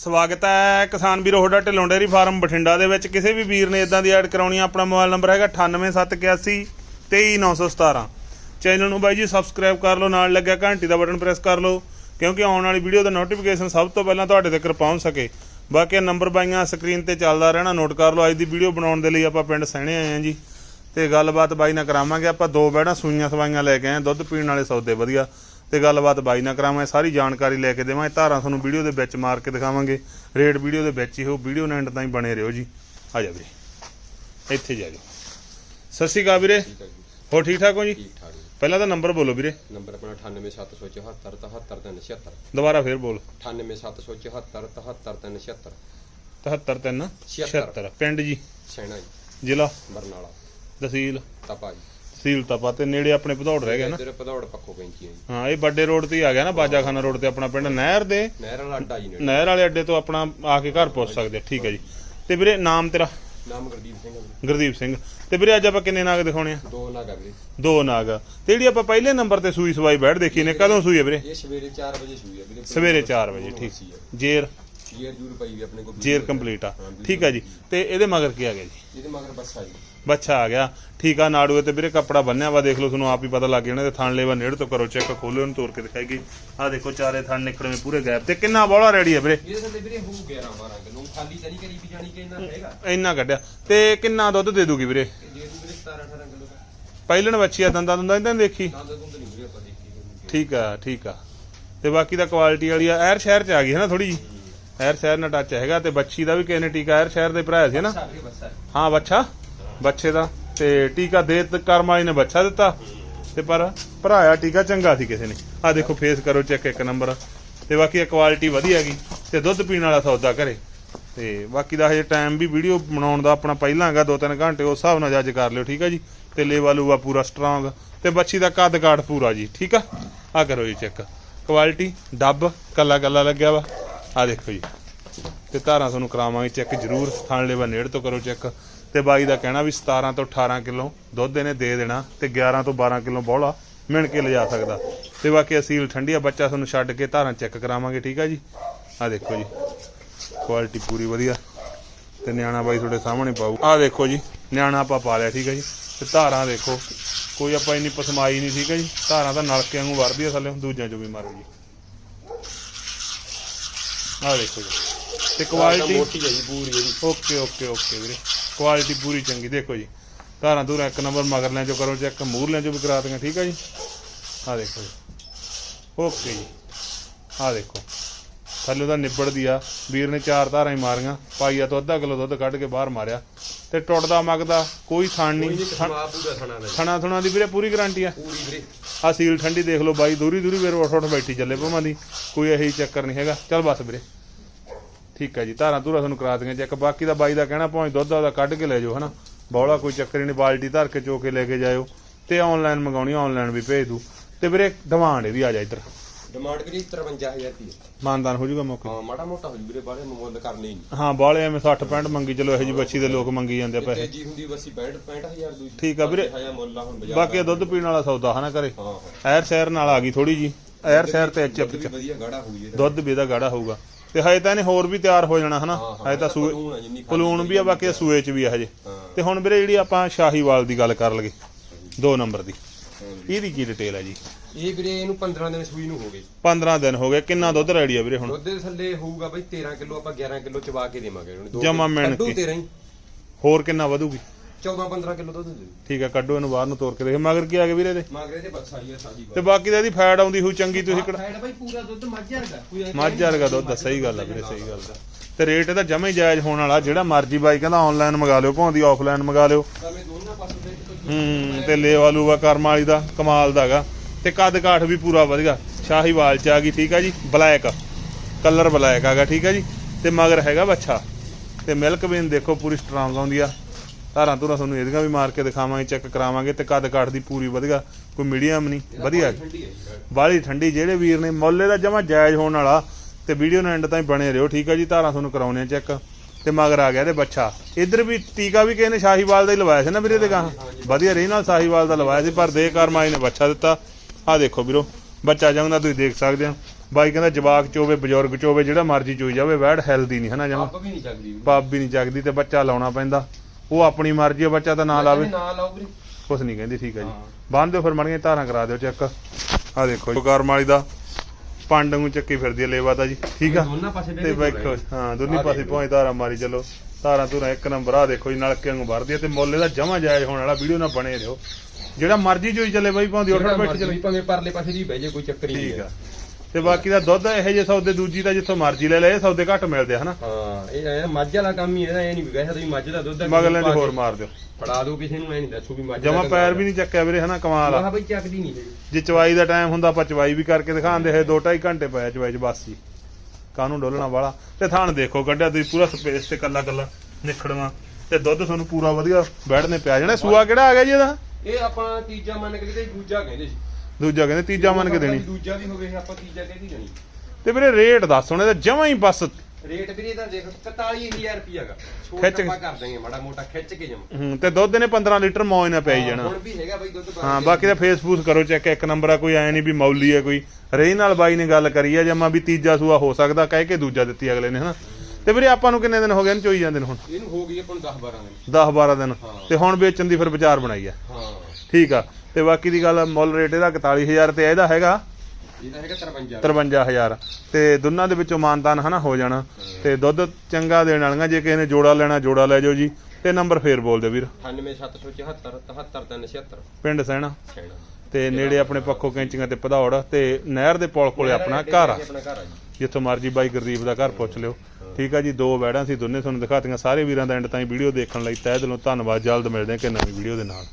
ਸਵਾਗਤ ਹੈ ਕਿਸਾਨ ਵੀਰੋ ਤੁਹਾਡਾ ਢਿੱਲੋਂ ਡੇਰੀ ਫਾਰਮ ਬਠਿੰਡਾ ਦੇ ਵਿੱਚ। ਕਿਸੇ ਵੀ ਵੀਰ ਨੇ ਇਦਾਂ ਦੀ ਐਡ ਕਰਾਉਣੀ ਆ ਆਪਣਾ ਮੋਬਾਈਲ ਨੰਬਰ ਹੈਗਾ 98781 23917 ਚੈਨਲ ਨੂੰ ਬਾਈ ਜੀ ਸਬਸਕ੍ਰਾਈਬ ਕਰ ਲਓ ਨਾਲ ਲੱਗਿਆ ਘੰਟੀ ਦਾ ਬਟਨ ਪ੍ਰੈਸ ਕਰ ਲਓ ਕਿਉਂਕਿ ਆਉਣ ਵਾਲੀ ਵੀਡੀਓ ਦਾ ਨੋਟੀਫਿਕੇਸ਼ਨ ਸਭ ਤੋਂ ਪਹਿਲਾਂ ਤੁਹਾਡੇ ਤੱਕ ਪਹੁੰਚ ਸਕੇ। ਬਾਕੀ ਨੰਬਰ ਬਾਈਆਂ ਸਕਰੀਨ ਤੇ ਚੱਲਦਾ ਰਹਿਣਾ ਨੋਟ ਕਰ ਲਓ ਅੱਜ ਦੀ ਵੀਡੀਓ ਬਣਾਉਣ ਦੇ ਲਈ ਆਪਾਂ ਪਿੰਡ ਸਹਿਣੇ ਆਏ ਹਾਂ ਜੀ। ਤੇ ਗੱਲਬਾਤ ਬਾਈ ਨਾਲ ਕਰਾਵਾਂਗੇ ਆਪਾਂ ਦੋ ਬੈੜਾਂ ਸੂਈਆਂ ਸਵਾਈਆਂ ਲੈ ਕੇ ਆਏ ਹਾਂ, ਦੁੱਧ ਪੀਣ ਵਾਲੇ ਸੌਦੇ ਵਧੀਆ। ਤੇ ਗੱਲਬਾਤ ਬਾਈ ਨਾਲ ਕਰਾਵਾਂਗੇ ਸਾਰੀ ਜਾਣਕਾਰੀ ਲੈ ਕੇ ਦੇਵਾਂਗੇ। ਧਾਰਾਂ ਤੁਹਾਨੂੰ ਵੀਡੀਓ ਦੇ ਵਿੱਚ ਮਾਰ ਕੇ ਦਿਖਾਵਾਂਗੇ। ਰੇਟ ਵੀਡੀਓ ਦੇ ਵਿੱਚ ਹੀ ਹੋ ਵੀਡੀਓ ਨਾਲ ਐਂਡ ਤਾਈਂ ਬਣੇ ਰਹੋ ਜੀ। ਆ ਜਾ ਵੀਰੇ। ਇੱਥੇ ਜਾ ਜਾਓ। ਸਤਿ ਸ਼੍ਰੀ ਅਕਾਲ ਵੀਰੇ। ਹੈ ਠੀਕ ਠਾਕ ਹੋ ਜੀ? ਠੀਕ ਠਾਕ ਜੀ। ਪਹਿਲਾਂ ਤਾਂ ਨੰਬਰ ਬੋਲੋ ਵੀਰੇ। ਨੰਬਰ ਆਪਣਾ 98774 77376 ਦੁਬਾਰਾ ਫੇਰ ਬੋਲ। 98774 77376 73 76 ਪਿੰਡ ਜੀ। ਸੈਣਾ ਜੀ। ਜ਼ਿਲ੍ਹਾ। ਬਰਨਾਲਾ। ਤਹਿਸੀਲ। ਤਪਾ ਜੀ। ਤਹਿਸੀਲ ਤਪਾ ਤੇ ਨੇੜੇ ਆਪਣੇ ਭਦੌੜ ਰਹਿ ਗਿਆ ਨਾ। ਇਧਰ ਪਧੌੜ ਪੱਖੋ ਪੈਂਚੀ ਹੈ ਜੀ। ਹਾਂ ਇਹ ਵੱਡੇ ਰੋਡ ਤੇ ਹੀ ਆ ਗਿਆ ਨਾ ਬਾਜਾਖਾਨਾ ਰੋਡ ਤੇ ਆਪਣਾ ਪਿੰਡ ਨਹਿਰ ਦੇ। ਨਹਿਰ ਵਾਲਾ ਅੱਡਾ ਜੀ ਨਹਿਰ ਵਾਲੇ ਅੱਡੇ ਤੋਂ ਆਪਣਾ ਆ ਕੇ ਘਰ ਪਹੁੰਚ ਸਕਦੇ ਆ। ਠੀਕ ਹੈ ਜੀ। ਤੇ ਵੀਰੇ ਨਾਮ ਤੇਰਾ? ਨਾਮ ਗੁਰਦੀਪ ਸਿੰਘ। ਗੁਰਦੀਪ ਸਿੰਘ। ਤੇ ਵੀਰੇ ਅੱਜ ਆਪਾਂ ਕਿੰਨੇ ਨਾਗ ਦਿਖਾਉਣੇ ਆ? ਦੋ ਨਾਗਾ ਵੀਰੇ। ਦੋ ਨਾਗ। ਤੇ ਜਿਹੜੀ ਆਪਾਂ ਪਹਿਲੇ ਨੰਬਰ ਤੇ ਸੂਈ ਸਵਾਈ ਬੈਠ ਦੇਖੀ ਨੇ ਕਦੋਂ ਸੂਈ ਹੈ ਵੀਰੇ? ਇਹ ਸਵੇਰੇ 4 ਵਜੇ ਸ਼ੁਰੂ ਹੈ ਵੀਰੇ। ਸਵੇਰੇ 4 ਵਜੇ ਠੀਕ। ਜੇਰ। ਜੀਰ ਜੂਰ ਪਈ ਵੀ ਆਪਣੇ ਕੋਲ। ਜੇਰ ਕੰਪਲੀਟ ਆ। ਠੀਕ ਹੈ ਜੀ। ਤੇ ਇਹਦੇ ਮਗਰ ਕੀ ਆ ਗਿਆ ਜੀ? ਇਹਦੇ ਮਗਰ ਬੱਸਾ ਜੀ। ਬੱਚਾ ਆ ਗਿਆ। ਠੀਕ ਆ ਨਾੜੂਏ ਤੇ ਵੀਰੇ ਕੱਪੜਾ ਬੰਨਿਆ ਵਾ ਦੇਖ ਲਓ ਤੁਹਾਨੂੰ ਆਪ ਹੀ ਪਤਾ ਲੱਗ ਜਾਣਾ ਤੇ ਥਣ ਲੈਵਾ ਨੇੜ ਤੋਂ ਕਰੋ ਚੈੱਕ ਖੋਲਿਓ ਉਹਨੂੰ ਤੋੜ ਕੇ ਦਿਖਾਏਗੀ। ਆ ਦੇਖੋ ਚਾਰੇ ਥਣ ਨਿਕਲਵੇਂ ਪੂਰੇ ਗੈਪ ਤੇ ਕਿੰਨਾ ਬੋਲਾ ਰੈਡੀ ਹੈ ਵੀਰੇ। ਇਹਦੇ ਥੱਲੇ ਵੀਰੇ ਹੋਊ 11 12 ਕਿਲੋ ਖਾਲੀ ਤਾਂ ਨਹੀਂ ਕਰੀ ਵੀ ਜਾਣੀ ਕਿ ਇੰਨਾ ਹੈਗਾ। ਇੰਨਾ ਕੱਢਿਆ। ਤੇ ਕਿੰਨਾ ਦੁੱਧ ਦੇ ਦੂਗੀ ਵੀਰੇ? ਇਹ ਜੇ ਵੀਰੇ 17 18 ਕਿਲੋ ਦਾ। ਪਹਿਲਣ ਬੱਚੀ ਆ ਦੰਦਾਂ ਦੁੰਦਾਂ ਇਦਾਂ ਦੇਖੀ ਨਾ ਤਾਂ ਦੁੰਦ ਨਹੀਂ ਵੀਰੇ ਆਪਾਂ ਦੇਖੀ ਠੀਕ ਆ ਠੀਕ ਆ। ਤੇ ਬਾਕੀ ਦਾ ਕੁਆਲਿਟੀ ਵਾਲੀ ਆ ਐਰ ਸ਼ਹਿਰ ਚ ਆ ਗਈ ਹੈ ਨਾ ਥੋੜੀ ਜੀ ਐਰ ਸ਼ਹਿਰ ਨਾਲ ਟੱਚ ਹੈਗਾ ਤੇ ਬੱਚੀ ਦਾ ਵੀ ਕਿਸੇ ਨੇ ਟੀਕਾ ਐਰ ਸ਼ਹਿਰ ਦੇ ਭਰਾਇਆ ਸੀ ਨਾ? ਹਾਂ ਬੱਚਾ ਬੱਚੇ ਦਾ ਤੇ ਟੀਕਾ ਦੇ ਤੇ ਕਰਮ ਵਾਲੀ ਨੇ ਬੱਚਾ ਦਿੱਤਾ ਤੇ ਪਰ ਭਰਾਇਆ ਟੀਕਾ ਚੰਗਾ ਸੀ ਕਿਸੇ ਨੇ। ਆ ਦੇਖੋ ਫੇਸ ਕਰੋ ਚੈੱਕ ਇੱਕ ਨੰਬਰ ਤੇ ਬਾਕੀ ਇਹ ਕੁਆਲਿਟੀ ਵਧੀਆ ਹੈਗੀ ਤੇ ਦੁੱਧ ਪੀਣ ਵਾਲਾ ਸੌਦਾ ਘਰੇ ਤੇ ਬਾਕੀ ਦਾ ਹਜੇ ਟਾਈਮ ਵੀ ਵੀਡੀਓ ਬਣਾਉਣ ਦਾ ਆਪਣਾ ਪਹਿਲਾਂ ਹੈਗਾ 2-3 ਘੰਟੇ, ਉਸ ਹਿਸਾਬ ਨਾਲ ਜੱਜ ਕਰ ਲਿਓ, ਠੀਕ ਆ ਜੀ? ਤੇ ਲੇਵਾ ਲੂਵਾ ਪੂਰਾ ਸਟਰੋਂਗ ਤੇ ਬੱਚੀ ਦਾ ਕੱਦ ਕਾਠ ਪੂਰਾ ਜੀ, ਠੀਕ ਆ? ਆ ਕਰੋ ਜੀ ਚੈੱਕ ਕੁਆਲਿਟੀ ਡੱਬ, ਕੱਲਾ ਕੱਲਾ ਲੱਗਿਆ ਵਾ। ਆ ਦੇਖੋ ਜੀ। ਤੇ ਧਾਰਾਂ ਤੁਹਾਨੂੰ ਕਰਾਵਾਂਗੇ ਚੈੱਕ ਜ਼ਰੂਰ। ਥਾਣ ਲੇਵਾ ਨੇੜ ਤੋਂ ਕਰੋ ਚੈੱਕ ਤੇ ਬਾਈ ਦਾ ਕਹਿਣਾ ਵੀ 17 ਤੋਂ 18 ਕਿਲੋ ਦੁੱਧ ਇਹਨੇ ਦੇ ਦੇਣਾ ਤੇ 11 ਤੋਂ 12 ਕਿਲੋ ਬੋਲਾ ਮਿਣ ਕੇ ਲਿਜਾ ਸਕਦਾ। ਤੇ ਬਾਕੀ ਅਸੀਲ ਠੰਡੀ ਆ, ਬੱਚਾ ਤੁਹਾਨੂੰ ਛੱਡ ਕੇ ਧਾਰਾਂ ਚੈੱਕ ਕਰਾਵਾਂਗੇ, ਠੀਕ ਆ ਜੀ? ਆ ਦੇਖੋ ਜੀ ਕੁਆਲਿਟੀ ਪੂਰੀ ਵਧੀਆ। ਤੇ ਨਿਆਣਾ ਬਾਈ ਤੁਹਾਡੇ ਸਾਹਮਣੇ ਪਾਊ। ਆ ਦੇਖੋ ਜੀ, ਨਿਆਣਾ ਆਪਾਂ ਪਾ ਲਿਆ, ਠੀਕ ਆ ਜੀ? ਤੇ ਧਾਰਾਂ ਦੇਖੋ, ਕੋਈ ਆਪਾਂ ਇੰਨੀ ਪਸਮਾਈ ਨਹੀਂ, ਠੀਕ ਆ ਜੀ? ਧਾਰਾਂ ਤਾਂ ਨਲਕੇ ਵਾਂਗੂ ਵਰਦੀ ਆ ਥੱਲੇ, ਦੂਜਿਆਂ ਚੋਂ ਵੀ ਮਾਰੋ ਜੀ। ਆ ਦੇਖੋ ਜੀ। ਤੇ ਕੁਆਲਿਟੀ ਮੋਟੀ ਹੈ ਜੀ ਪੂਰੀ ਇਹਦੀ ਓਕੇ ਓਕੇ ਓਕੇ ਵੀਰੇ। ਕੁਆਲਿਟੀ ਪੂਰੀ ਚੰਗੀ ਦੇਖੋ ਜੀ। ਧਾਰਾਂ ਧੂਰਾਂ ਇੱਕ ਨੰਬਰ ਮਗਰਲਿਆਂ ਚੋਂ ਕਰੋ ਚੈੱਕ ਮੂਰਲਿਆਂ ਚੋਂ ਵੀ ਕਰਾ ਦਿਆਂ ਠੀਕ ਆ ਜੀ? ਆ ਦੇਖੋ ਜੀ। ਓਕੇ ਜੀ। ਆ ਦੇਖੋ। ਥੱਲੇ ਉਹਦਾ ਨਿਬੜਦੀ ਆ। ਵੀਰ ਨੇ ਚਾਰ ਧਾਰਾਂ ਹੀ ਮਾਰੀਆਂ। ਪਾਈਆ ਤੋਂ ਅੱਧਾ ਕਿਲੋ ਦੁੱਧ ਕੱਢ ਕੇ ਬਾਹਰ ਮਾਰਿਆ। ਤੇ ਟੁੱਟਦਾ ਮਗਦਾ ਕੋਈ ਥਣ ਨਹੀਂ ਜੀ। ਥਣਾ ਥੁਣਾ ਦੀ ਵੀਰੇ ਪੂਰੀ ਗਾਰੰਟੀ ਆ। ਪੂਰੀ ਵੀਰੇ। ਆ ਸੀਲ ਠੰਡੀ ਦੇਖ ਲਓ ਬਾਈ ਦੂਰੀ ਦੂਰੀ ਵੀਰ ਉੱਠ ਉੱਠ ਬੈਠੀ ਚੱਲੇ ਭਵਾਂ ਦੀ। ਕੋਈ ਇਹੀ ਚੱਕਰ ਨਹੀਂ ਹੈਗਾ। ਚੱਲ ਬਸ ਵੀਰੇ। ਠੀਕ ਹੈ ਜੀ ਧਾਰਾਂ ਧੂਰਾ ਤੁਹਾਨੂੰ ਕਰਾ ਦਿੰਗੇ ਚੈੱਕ ਬਾਕੀ ਦਾ ਬਾਈ ਦਾ ਕਹਿਣਾ ਭਾਵੇਂ ਦੁੱਧ ਦਾ ਕੱਢ ਕੇ ਲੈ ਜਾਓ ਹਨਾ? ਬੌਲਾ ਕੋਈ ਚੱਕਰ ਨਹੀਂ ਬਾਲਟੀ ਧਰ ਕੇ ਚੋ ਕੇ ਲੈ ਕੇ ਜਾਇਓ। ਤੇ ਆਨਲਾਈਨ ਮੰਗਾਉਣੀ ਆਨਲਾਈਨ ਵੀ ਭੇਜ ਦੂ ਤੇ ਵੀਰੇ ਡਿਮਾਂਡ ਇਹਦੀ ਆ ਜਾ ਇੱਧਰ। ਡਿਮਾਂਡ ਵੀਰੇ 53000 ਦੀ ਹੈ। ਮਾਨਦਾਨ ਹੋ ਜਾਊਗਾ ਮੌਕੇ ਹਾਂ ਮਾੜਾ ਮੋਟਾ ਹੋ ਜੂ ਵੀਰੇ ਬਾਲੇ ਮੁੱਲ ਕਰਨੇ ਨਹੀਂ। ਹਾਂ ਬਾਲੇ ਐਵੇਂ 60 65 ਮੰਗੀ ਚਲੋ ਇਹੋ ਜੀ ਬੱਚੀ ਦੇ ਲੋਕ ਮੰਗੀ ਜਾਂਦੇ ਆ ਪੈਸੇ। ਤੇਜੀ ਹੁੰਦੀ ਬਸੀ 65 65000 ਦੂਜੀ। ਠੀਕ ਆ ਵੀਰੇ। ਬਾਕੀ ਦੁੱਧ ਪੀਣ ਵਾਲਾ ਸੌਦਾ ਹਨਾ ਹਾਂ ਐਰ ਸ਼ਹਿਰ ਨਾਲ ਆ ਗਈ ਥੋੜੀ ਜੀ ਐਰ ਸ਼ਹਿਰ ਤੇ ਐਚ ਇਹਦਾ। ਦੁੱਧ ਵੀ ਇਹਦਾ ਗਾੜਾ ਹੋਊਗਾ। ਤੇ ਹਜੇ ਤਾਂ ਇਹਨੇ ਹੋਰ ਵੀ ਤਿਆਰ ਹੋ ਜਾਣਾ ਹਨਾ। ਹਜੇ ਤਾਂ ਸੂਏ ਪਲੂਣ ਵੀ ਆ ਬਾਕੀ ਸੂਏ ਚ ਵੀ ਆ ਹਜੇ। ਤੇ ਹੁਣ ਵੀਰੇ ਜਿਹੜੀ ਆਪਾਂ ਸ਼ਾਹੀਵਾਲ ਦੀ ਗੱਲ ਕਰ ਲਗੇ ਦੋ ਨੰਬਰ ਦੀ। ਇਹਦੀ ਕੀ ਡਿਟੇਲ ਹੈ ਜੀ? ਇਹ ਵੀਰੇ ਇਹਨੂੰ 15 ਦਿਨ ਸੂਈ ਨੂੰ ਹੋ ਗਏ। 15 ਦਿਨ ਹੋ ਗਏ। ਕਿੰਨਾ ਦੁੱਧ ਰੈਡੀ ਆ ਵੀਰੇ ਹੁਣ? ਦੁੱਧ ਦੇ ਥੱਲੇ ਹੋਊਗਾ ਬਈ 13 ਕਿਲੋ ਆਪਾਂ 11 ਕਿਲੋ ਚਵਾ ਕੇ ਦੇਵਾਂਗੇ। ਉਹਨੂੰ ਦੋ ਜਮਾਂ ਮਿਣ ਕੇ। 13 ਹੀ। ਹੋਰ ਕਿੰਨਾ ਵਧੂਗੀ? 14 15 ਕਿਲੋ ਦੁੱਧ ਦੇ ਦੂ ਠੀਕ ਆ ਕੱਢੋ ਇਹਨੂੰ ਬਾਹਰ ਨੂੰ ਤੋਰ ਕੇ ਦੇਖ। ਮਗਰ ਕੀ ਆ ਗਿਆ ਵੀਰੇ ਦੇ ਮਾਗਰੇ ਤੇ ਬੱਸਾ ਹੀ ਆ ਸਾਜੀ ਤੇ ਬਾਕੀ ਦਾ ਇਹਦੀ ਫੈਟ ਆਉਂਦੀ ਹੋਊ ਚੰਗੀ ਤੁਸੀਂ ਕਿਹੜਾ ਫੈਟ ਬਈ ਪੂਰਾ ਦੁੱਧ ਮੱਝ ਵਰਗਾ। ਕੋਈ ਮੱਝ ਵਰਗਾ ਦੁੱਧ ਆ, ਸਹੀ ਗੱਲ ਆ ਵੀਰੇ ਸਹੀ ਗੱਲ ਆ। ਤੇ ਰੇਟ ਇਹਦਾ ਜਮਾ ਹੀ ਜਾਇਜ਼ ਹੋਣ ਵਾਲਾ ਜਿਹੜਾ ਮਰਜ਼ੀ ਬਾਈ ਕਹਿੰਦਾ ਆਨਲਾਈਨ ਮੰਗਾ ਲਿਓ ਭਾਵੇਂ ਆਫਲਾਈਨ ਮੰਗਾ ਲਿਓ। ਭਾਵੇਂ ਦੋਨਾਂ ਪਾਸੋਂ ਦੇ ਇੱਕ ਹੂੰ ਤੇ ਲੇਵਾ ਲੂਵਾ ਕਰਮ ਵਾਲੀ ਦਾ ਕਮਾਲ ਦਾ ਹੈਗਾ। ਤੇ ਕੱਦ ਕਾਠ ਵੀ ਪੂਰਾ ਵਧੀਆ ਸ਼ਾਹੀਵਾਲ ਚ ਆ ਗਈ ਠੀਕ ਆ ਜੀ ਬਲੈਕ। ਕਲਰ ਬਲੈਕ ਆਗਾ ਠੀਕ ਆ ਜੀ। ਤੇ ਮਗਰ ਹੈਗਾ ਬੱਚਾ ਤੇ ਮਿਲਕ ਬੀਨ ਦੇਖੋ ਪੂਰੀ ਸਟਰੋਂਗ ਆਉਂਦੀ ਆ। ਧਾਰਾਂ ਧੁਰਾਂ ਤੁਹਾਨੂੰ ਇਹਦੀਆਂ ਵੀ ਮਾਰ ਕੇ ਦਿਖਾਵਾਂਗੇ ਚੈੱਕ ਕਰਾਵਾਂਗੇ ਤੇ ਕੱਦ ਕਾਠ ਦੀ ਪੂਰੀ ਵਧੀਆ ਕੋਈ ਮੀਡੀਅਮ ਨਹੀਂ ਵਧੀਆ। ਬਾਹਲੀ ਠੰਡੀ ਜਿਹੜੇ ਵੀਰ ਨੇ ਮੁੱਲੇ ਦਾ ਜਮਾ ਜਾਇਜ਼ ਹੋਣ ਵਾਲਾ ਤੇ ਵੀਡੀਓ ਨੂੰ ਐਂਡ ਤਾਈਂ ਬਣੇ ਰਹੋ ਠੀਕ ਆ ਜੀ? ਧਾਰਾਂ ਤੁਹਾਨੂੰ ਕਰਾਉਣੇ ਚੈੱਕ ਤੇ ਮਗਰ ਆ ਗਿਆ ਤੇ ਬੱਚਾ। ਇੱਧਰ ਵੀ ਟੀਕਾ ਵੀ ਕਿਸੇ ਨੇ ਸ਼ਾਹੀਵਾਲ ਦਾ ਹੀ ਲਵਾਇਆ ਸੀ ਨਾ ਵੀਰੇ ਦੇ ਗਾਂ ਵਧੀਆ ਰੀ ਨਾਲ ਸ਼ਾਹੀਵਾਲ ਦਾ ਲਵਾਇਆ ਸੀ ਪਰ ਦੇ ਕਰਮਾਈ ਨੇ ਬੱਚਾ ਦਿੱਤਾ। ਆ ਦੇਖੋ ਵੀਰੋ ਬੱਚਾ ਜੰਗਦਾ ਤੁਸੀਂ ਦੇਖ ਸਕਦੇ ਹੋ ਬਾਈ ਕਹਿੰਦਾ ਜਵਾਕ ਚੋਵੇ ਬਜ਼ੁਰਗ ਚੋਵੇ ਜਿਹੜਾ ਮਰਜ਼ੀ ਚੋਈ ਜਾਵੇ ਵੈੜ ਹੈਲਦੀ ਨਹੀਂ ਹਨਾ ਜਮਾ? ਵੀ ਨਹੀਂ ਚੱਕਦੀ। ਪੱਬ ਵੀ ਨਹੀਂ ਜਗਦੀ ਤੇ ਬੱਚਾ ਲਾਉਣਾ ਪੈਂਦਾ। ਉਹ ਆਪਣੀ ਮਰਜ਼ੀ ਆ ਬੱਚਾ ਤਾਂ ਨਾ ਲਾਵੇ ਨਾ ਲਾਓ ਵੀਰੇ ਕੁਛ ਨਹੀਂ ਕਹਿੰਦੀ ਠੀਕ ਹੈ ਜੀ। ਬੰਨ ਦਿਓ ਫਿਰ ਮੜੀਆਂ ਧਾਰਾਂ ਕਰਾ ਦਿਓ ਚੈੱਕ। ਆ ਦੇਖੋ ਜੀ ਕਰਮ ਵਾਲੀ ਦਾ ਪੰਡ ਨੂੰ ਚੱਕੀ ਫਿਰਦੀ ਹੈ ਲੇਵਾ ਤਾਂ ਜੀ ਠੀਕ ਆ? ਦੋਨਾਂ ਪਾਸੇ ਤੇ ਦੇ ਵੇਖੋ ਹਾਂ ਦੋਨੀ ਪਾਸੇ। ਪਹੁੰਚ ਧਾਰਾਂ ਮਾਰੀ ਚਲੋ। ਧਾਰਾਂ ਧੂਰਾਂ ਇੱਕ ਨੰਬਰ ਆ ਦੇਖੋ ਜੀ ਨਲਕੇ ਨੂੰ ਭਰਦੀ ਹੈ ਤੇ ਮੁੱਲ ਇਹਦਾ ਜਮਾ ਜਾਇਜ਼ ਹੋਣ ਵਾਲਾ ਵੀਡੀਓ ਨਾਲ ਬਣੇ ਰਹੋ। ਜਿਹੜਾ ਮਰਜ਼ੀ ਚੋਈ ਚੱਲੇ ਬਾਈ ਭਾਂਦੀ ਉੱਠ ਬੈਠ ਚੱਲੇ। ਭਾਵੇਂ ਪਰਲੇ ਪਾਸੇ ਦੀ ਬਹਿ ਜੇ ਕੋਈ ਚੱਕਰ ਨਹੀਂ ਠੀਕ ਆ। ਤੇ ਬਾਕੀ ਦਾ ਦੁੱਧ ਇਹੋ ਜਿਹੇ ਸੌਦੇ ਦੂਜੀ ਦਾ ਜਿੱਥੋਂ ਮਰਜ਼ੀ ਲੈ ਲੈ ਇਹ ਸੌਦੇ ਘੱਟ ਮਿਲਦੇ ਹਨਾ? ਹਾਂ ਇਹ ਮੱਝ ਵਾਲਾ ਕੰਮ ਹੀ ਇਹਦਾ ਇਹ ਨਹੀਂ ਵਿਗਿਆ ਤੁਸੀਂ ਮੱਝ ਦਾ ਦੁੱਧ ਮਗਲੇ ਦੀ ਹੋਰ ਮਾਰ ਦਿਓ। ਫੜਾ ਦਿਓ ਕਿਸੇ ਨੂੰ ਐ ਨਹੀਂ ਦੱਸੋ ਵੀ ਮੱਝ ਜਮਾ ਪੈਰ ਵੀ ਨਹੀਂ ਚੱਕਿਆ ਵੀਰੇ ਹਨਾ ਕਮਾਲ ਆ। ਬਈ ਚੱਕਦੀ ਨਹੀਂ ਜੇ ਚਵਾਈ ਦਾ ਟਾਈਮ ਹੁੰਦਾ ਆਪਾਂ ਚਵਾਈ ਵੀ ਕਰਕੇ ਦਿਖਾਉਂਦੇ ਹੈ 2.5 ਘੰਟੇ ਪਿਆ ਚਵਾਈ ਚ ਬਸ। ਹੀ ਕਾਹਨੂੰ ਡੋਲਣਾ ਵਾਲਾ? ਤੇ ਥਾਣ ਦੇਖੋ ਕੱਢਿਆ ਤੁਸੀਂ ਪੂਰਾ ਸਪੇਸ ਤੇ ਕੱਲਾ ਕੱਲਾ ਨਿਖੜਵਾ ਤੇ ਦੁੱਧ ਤੁਹਾਨੂੰ ਪੂਰਾ ਵਧੀਆ ਬੈਠਨੇ ਪਿਆ। ਜਾਣਾ ਸੂਆ ਕਿਹੜਾ ਆ ਗਿਆ ਜੀ ਇਹਦਾ? ਇਹ ਆਪਾਂ ਤੀਜਾ ਮੰਨ ਕੇ ਕਿਤੇ ਦੂਜਾ ਕਹਿੰਦੇ ਸੀ। ਦੂਜਾ ਕਹਿੰਦੇ ਤੀਜਾ ਮੰਨ ਕੇ ਦੇਣੀ। ਦੂਜਾ ਵੀ ਹੋਵੇ ਆਪਾਂ ਤੀਜਾ ਕਹਿੰਦੀ ਜਾਣੀ ਤੇ ਵੀਰੇ ਰੇਟ ਦੱਸ ਹੁਣ ਇਹਦਾ ਜਮਾਂ ਹੀ ਬਸ। ਰੇਟ ਵੀਰੇ ਦਾ ਦੇਖ 41000 ਰੁਪਿਆ ਹੈਗਾ। ਛੋਟ ਖਿੱਚ। ਆਪਾਂ ਕਰ ਦਾਂਗੇ ਮਾੜਾ ਮੋਟਾ ਖਿੱਚ ਕੇ ਜਮ। ਹੂੰ, ਤੇ ਦੁੱਧ ਨੇ 15 ਲੀਟਰ ਮੌਜ ਨਾਲ ਪਿਆਈ ਜਾਣਾ। ਹੁਣ ਵੀ ਹੈਗਾ ਬਈ ਦੁੱਧ ਹਾਂ। ਬਾਕੀ ਦਾ ਫੇਸਬੁੱਕ ਕਰੋ ਚੈੱਕ ਇੱਕ ਨੰਬਰ ਆ ਕੋਈ ਐ ਨਹੀਂ ਵੀ ਮੌਲੀ ਹੈ ਕੋਈ। ਰਹੀ ਨਾਲ ਬਾਈ ਨੇ ਗੱਲ ਕਰੀ ਆ ਜਮਾ ਵੀ ਤੀਜਾ ਸੂਆ ਹੋ ਸਕਦਾ ਕਹਿ ਕੇ ਦੂਜਾ ਦਿੱਤੀ ਅਗਲੇ ਨੇ ਹਨਾ। ਤੇ ਵੀਰੇ ਆਪਾਂ ਨੂੰ ਕਿੰਨੇ ਦਿਨ ਹੋ ਗਏ ਨੇ ਚੋਈ ਜਾਂਦੇ ਨੇ ਹੁਣ? ਇਹਨੂੰ ਹੋ ਗਈ ਆਪਾਂ ਨੂੰ 10 12 ਦਿਨ। 10 12 ਦਿਨ। ਤੇ ਹੁਣ ਵੇਚਣ ਦੀ ਫਿਰ ਵਿਚਾਰ ਬਣਾਈ ਆ। ਹਾਂ। ਠੀਕ ਆ। ਤੇ ਬਾਕੀ ਦੀ ਗੱਲ ਮੁੱਲ ਰੇਟ ਇਹਦਾ 41000 ਤੇ ਇਹਦਾ ਹੈਗਾ ਇਹਦਾ ਹੈਗਾ 53 53000 ਤੇ ਦੋਨਾਂ ਦੇ ਵਿੱਚੋਂ ਮਾਨਤਾਨ ਹਨਾ ਹੋ ਜਾਣਾ। ਤੇ ਦੁੱਧ ਚੰਗਾ ਦੇਣ ਵਾਲੀਆਂ ਜੇ ਕਿਸੇ ਨੇ ਜੋੜਾ ਲੈਣਾ ਜੋੜਾ ਲੈ ਜਾਓ ਜੀ। ਤੇ ਨੰਬਰ ਫੇਰ ਬੋਲ ਦਿਓ ਵੀਰ 98774 77376 ਪਿੰਡ ਛੇਣਾ ਤੇ ਨੇੜੇ ਆਪਣੇ ਪੱਖੋ ਕੈਂਚੀਆਂ ਤੇ ਪਧੌੜ ਤੇ ਨਹਿਰ ਦੇ ਪੁਲ ਕੋਲੇ ਆਪਣਾ ਘਰ ਆ। ਜਿੱਥੋਂ ਮਰਜ਼ੀ ਬਾਈ ਗੁਰਦੀਪ ਦਾ ਘਰ ਪੁੱਛ ਲਿਓ। ਠੀਕ ਆ ਜੀ ਦੋ ਵੈੜਾਂ ਸੀ ਦੋਨੇ ਤੁਹਾਨੂੰ ਦਿਖਾਤੀਆਂ। ਸਾਰੇ ਵੀਰਾਂ ਦਾ ਐਂਡ ਤਾਈਂ ਵੀਡੀਓ ਦੇਖਣ ਲਈ ਤਹਿ ਦਿਲੋਂ ਧੰਨਵਾਦ। ਜਲਦ ਮਿਲਦੇ ਹਾਂ ਕਿ ਨਵੀਂ ਵੀਡੀਓ ਦੇ ਨਾਲ।